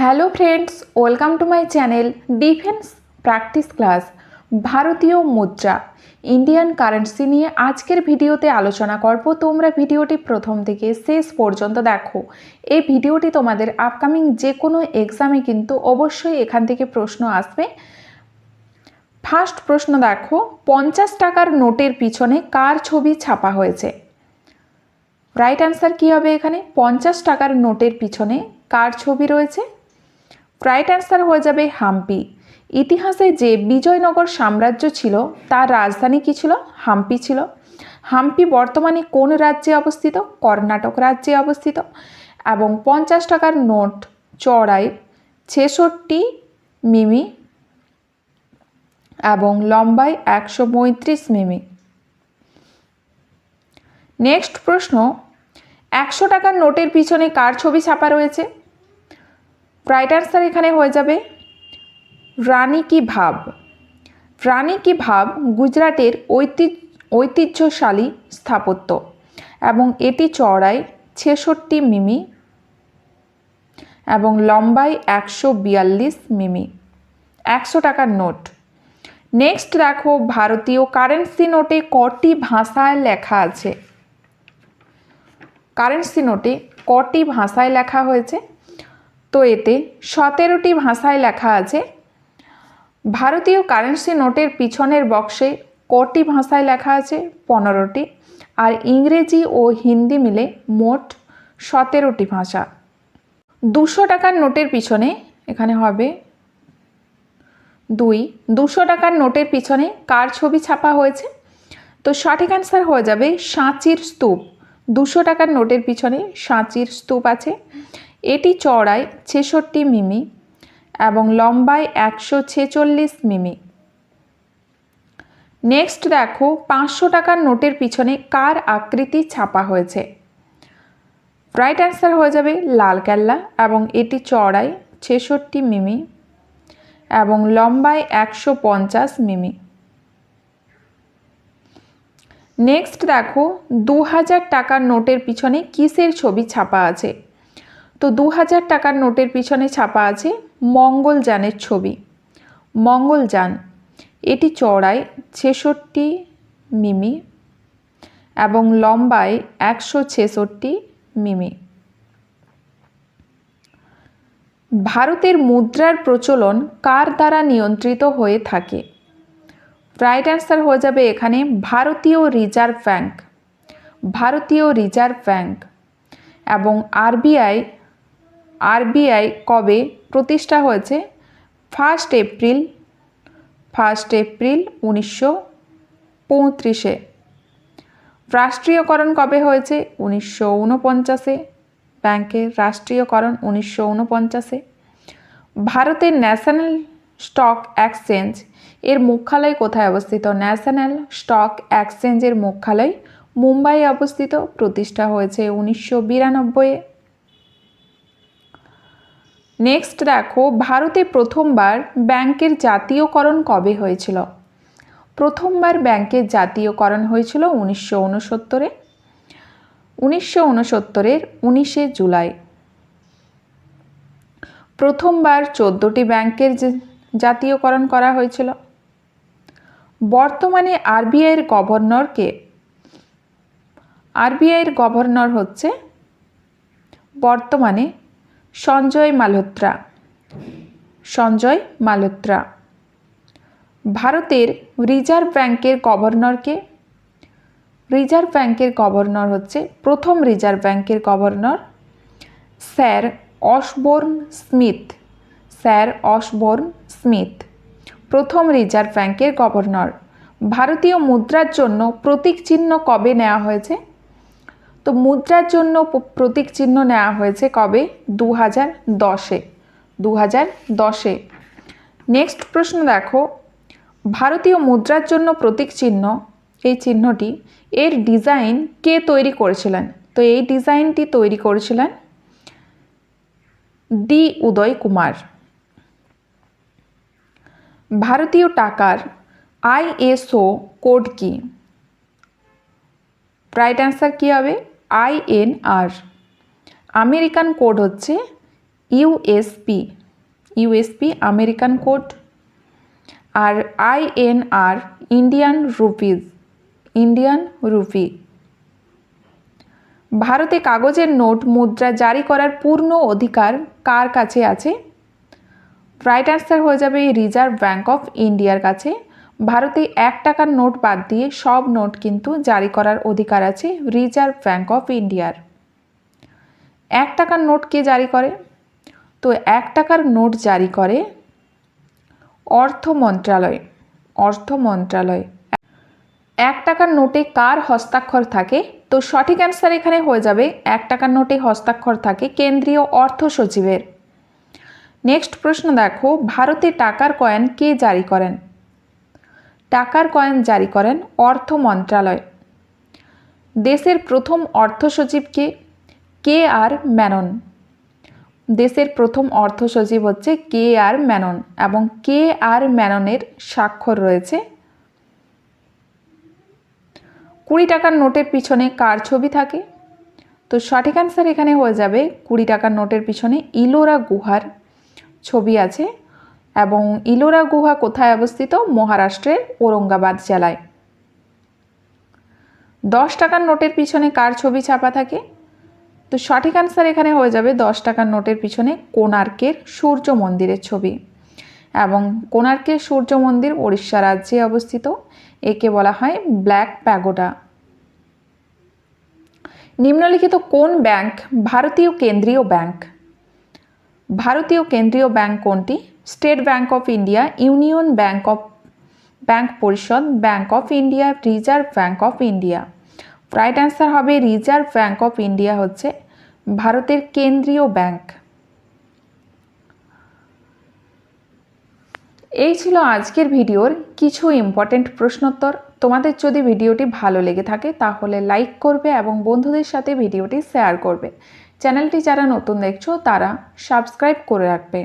Hello friends welcome to my channel defence practice class ভারতীয় মুদ্রা Indian currency নিয়ে আজকের ভিডিওতে আলোচনা করব। তোমরা ভিডিওটি প্রথম থেকে শেষ পর্যন্ত দেখো। এই ভিডিওটি তোমাদের আপকামিং যে কোনো এক্সামে কিন্তু অবশ্যই এখান থেকে প্রশ্ন আসবে। ফার্স্ট প্রশ্ন দেখো, পঞ্চাশ টাকার নোটের পিছনে কার ছবি ছাপা হয়েছে? রাইট অ্যান্সার কী হবে এখানে? পঞ্চাশ টাকার নোটের পিছনে কার ছবি রয়েছে? রাইট অ্যান্সার হয়ে যাবে হাম্পি ইতিহাসে যে বিজয়নগর সাম্রাজ্য ছিল, তার রাজধানী কী ছিল? হাম্পি ছিল। হাম্পি বর্তমানে কোন রাজ্যে অবস্থিত? কর্ণাটক রাজ্যে অবস্থিত। এবং পঞ্চাশ টাকার নোট চড়াই ছেষট্টি মিমি এবং লম্বায় একশো পঁয়ত্রিশ মিমি। নেক্সট প্রশ্ন, একশো টাকার নোটের পিছনে কার ছবি ছাপা রয়েছে? রাইট অ্যান্সার এখানে হয়ে যাবে। রানী কি ভাব? রানী কি ভাব? গুজরাটের ঐতিহ্য, ঐতিহ্যশালী স্থাপত্য এবং এটি চড়ায় ছেষট্টি মিমি এবং লম্বায় একশো বিয়াল্লিশ মিমি। একশো টাকার নোট। নেক্সট দেখো, ভারতীয় কারেন্সি নোটে কটি ভাষায় লেখা আছে? কারেন্সি নোটে কটি ভাষায় লেখা হয়েছে? তো এতে সতেরোটি ভাষায় লেখা আছে। ভারতীয় কারেন্সি নোটের পিছনের বক্সে কটি ভাষায় লেখা আছে? পনেরোটি। আর ইংরেজি ও হিন্দি মিলে মোট সতেরোটি ভাষা। দুশো টাকার নোটের পিছনে এখানে হবে দুই। দুশো টাকার নোটের পিছনে কার ছবি ছাপা হয়েছে? তো সঠিক অ্যান্সার হয়ে যাবে সাঁচির স্তূপ। দুশো টাকার নোটের পিছনে সাঁচির স্তূপ আছে। এটি চড়ায় ছেষট্টি মিমি এবং লম্বায় একশো ছেচল্লিশ মিমি। নেক্সট দেখো, পাঁচশো টাকার নোটের পিছনে কার আকৃতি ছাপা হয়েছে? রাইট অ্যান্সার হয়ে যাবে লাল কেল্লা এবং এটি চড়ায় ছেষট্টি মিমি এবং লম্বায় একশো পঞ্চাশ মিমি। নেক্সট দেখো দু হাজার টাকার নোটের পিছনে কিসের ছবি ছাপা আছে? তো দু হাজার টাকার নোটের পিছনে ছাপা আছে মঙ্গলযানের ছবি। মঙ্গলযান এটি চড়ায় ছেষট্টি মিমি এবং লম্বায় একশো ছেষট্টি মিমি। ভারতের মুদ্রার প্রচলন কার দ্বারা নিয়ন্ত্রিত হয়ে থাকে? রাইট অ্যান্সার হয়ে যাবে এখানে ভারতীয় রিজার্ভ ব্যাংক। ভারতীয় রিজার্ভ ব্যাংক এবং আরবিআই আরবিআই কবে প্রতিষ্ঠা হয়েছে? ফার্স্ট এপ্রিল ফার্স্ট এপ্রিল উনিশশো পঁয়ত্রিশে। রাষ্ট্রীয়করণ কবে হয়েছে? উনিশশো উনপঞ্চাশে ব্যাংকের রাষ্ট্রীয়করণ উনিশশো উনপঞ্চাশে ভারতের ন্যাশনাল স্টক এক্সচেঞ্জ এর মুখ্যালয় কোথায় অবস্থিত? ন্যাশনাল স্টক এক্সচেঞ্জের মুখ্যালয় মুম্বাই অবস্থিত। প্রতিষ্ঠা হয়েছে উনিশশো বিরানব্বইয়ে। নেক্সট দেখো, ভারতে প্রথমবার ব্যাংকের জাতীয়করণ কবে হয়েছিল? প্রথমবার ব্যাংকের জাতীয়করণ হয়েছিল উনিশশো উনসত্তরে। উনিশশো উনসত্তরের উনিশে জুলাই। প্রথমবার চোদ্দোটি ব্যাংকের জাতীয়করণ করা হয়েছিল। বর্তমানে আরবিআইয়ের গভর্নরকে, আরবিআইয়ের গভর্নর হচ্ছে বর্তমানে সঞ্জয় মালহোত্রা। সঞ্জয় মালহোত্রা। ভারতের রিজার্ভ ব্যাংকের গভর্নরকে। রিজার্ভ ব্যাংকের গভর্নর হচ্ছে, প্রথম রিজার্ভ ব্যাংকের governor sir Osborne Smith. Sir Osborne Smith, প্রথম রিজার্ভ ব্যাংকের গভর্নর। ভারতীয় মুদ্রার জন্য প্রতীক চিহ্ন কবে নেওয়া হয়েছে? তো মুদ্রার জন্য প্রতীক চিহ্ন নেওয়া হয়েছে কবে? দু হাজার দশে। দু হাজার দশে। নেক্সট প্রশ্ন দেখো। ভারতীয় মুদ্রার জন্য প্রতীক চিহ্ন, এই চিহ্নটি, এর ডিজাইন কে তৈরি করেছিলেন? তো এই ডিজাইনটি তৈরি করেছিলেন ডি উদয় কুমার। ভারতীয় টাকার আইএসও কোড কি? রাইট অ্যান্সার কী হবে? আইএনআর আমেরিকান কোড হচ্ছে ইউএসপি ইউএসপি আমেরিকান কোড আর INR Indian rupees Indian rupee ভারতে কাগজের নোট মুদ্রা জারি করার পূর্ণ অধিকার কার কাছে আছে? রাইট অ্যান্সার হয়ে যাবে রিজার্ভ ব্যাঙ্ক অফ ইন্ডিয়ার কাছে। ভারতে এক টাকার নোট বাদ দিয়ে সব নোট কিন্তু জারি করার অধিকার আছে রিজার্ভ ব্যাঙ্ক অফ ইন্ডিয়ার। এক টাকার নোট কে জারি করে? তো এক টাকার নোট জারি করে অর্থ মন্ত্রণালয় অর্থ মন্ত্রণালয় এক টাকার নোটে কার হস্তাক্ষর থাকে? তো সঠিক অ্যান্সার এখানে হয়ে যাবে এক টাকার নোটে হস্তাক্ষর থাকে কেন্দ্রীয় অর্থ সচিবের। নেক্সট প্রশ্ন দেখো, ভারতে টাকার কয়েন কে জারি করেন? টাকার কয়েন জারি করেন অর্থ মন্ত্রণালয় দেশের প্রথম অর্থ সচিবকে কে আর ম্যানন। দেশের প্রথম অর্থ সচিব হচ্ছে কে আর মেনন এবং কে আর মেননের স্বাক্ষর রয়েছে। কুড়ি টাকার নোটের পিছনে কার ছবি থাকে? তো সঠিক অ্যান্সার এখানে হয়ে যাবে কুড়ি টাকার নোটের পিছনে ইলোরা গুহার ছবি আছে। এবং ইলোরা গুহা কোথায় অবস্থিত? মহারাষ্ট্রের ঔরঙ্গাবাদ জেলায়। দশ টাকার নোটের পিছনে কার ছবি ছাপা থাকে? তো সঠিক আনসার এখানে হয়ে যাবে দশ টাকার নোটের পিছনে কোণার্কের সূর্য মন্দিরের ছবি। এবং কোণার্কের সূর্য মন্দির উড়িষ্যা রাজ্যে অবস্থিত। একে বলা হয় ব্ল্যাক প্যাগোডা। নিম্নলিখিত কোন ব্যাংক? ভারতীয় কেন্দ্রীয় ব্যাংক। ভারতীয় কেন্দ্রীয় ব্যাংক কোনটি? State Bank of India, Union Bank of, Bank পরিষদ, Bank of India, Reserve Bank of India. Right answer হবে রিজার্ভ ব্যাঙ্ক অফ ইন্ডিয়া হচ্ছে ভারতের কেন্দ্রীয় ব্যাংক এই ছিল আজকের ভিডিওর কিছু ইম্পর্টেন্ট প্রশ্নোত্তর। তোমাদের যদি ভিডিওটি ভালো লেগে থাকে, তাহলে লাইক করবে এবং বন্ধুদের সাথে ভিডিওটি শেয়ার করবে। চ্যানেলটি যারা নতুন দেখছ, তারা সাবস্ক্রাইব করে রাখবে।